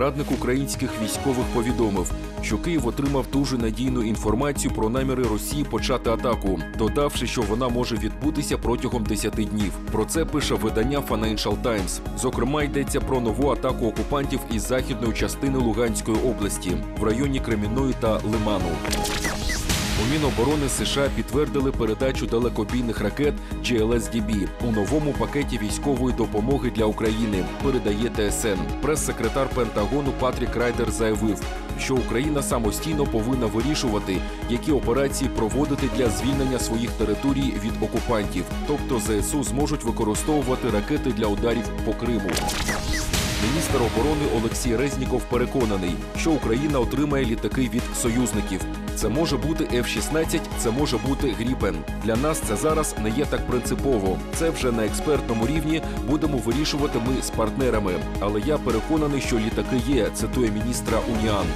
Радник українських військових повідомив, що Київ отримав дуже надійну інформацію про наміри Росії почати атаку, додавши, що вона може відбутися протягом 10 днів. Про це пише видання Financial Times. Зокрема, йдеться про нову атаку окупантів із західної частини Луганської області в районі Креміної та Лиману. Міноборони США підтвердили передачу далекобійних ракет GLSDB у новому пакеті військової допомоги для України. Передає ТСН. Прес-секретар Пентагону Патрік Райдер заявив, що Україна самостійно повинна вирішувати, які операції проводити для звільнення своїх територій від окупантів. Тобто ЗСУ зможуть використовувати ракети для ударів по Криму. Міністр оборони Олексій Резніков переконаний, що Україна отримає літаки від союзників. Це може бути F-16, це може бути Гріпен. Для нас це зараз не є так принципово. Це вже на експертному рівні будемо вирішувати ми з партнерами. Але я переконаний, що літаки є. Цитує міністра Уніан.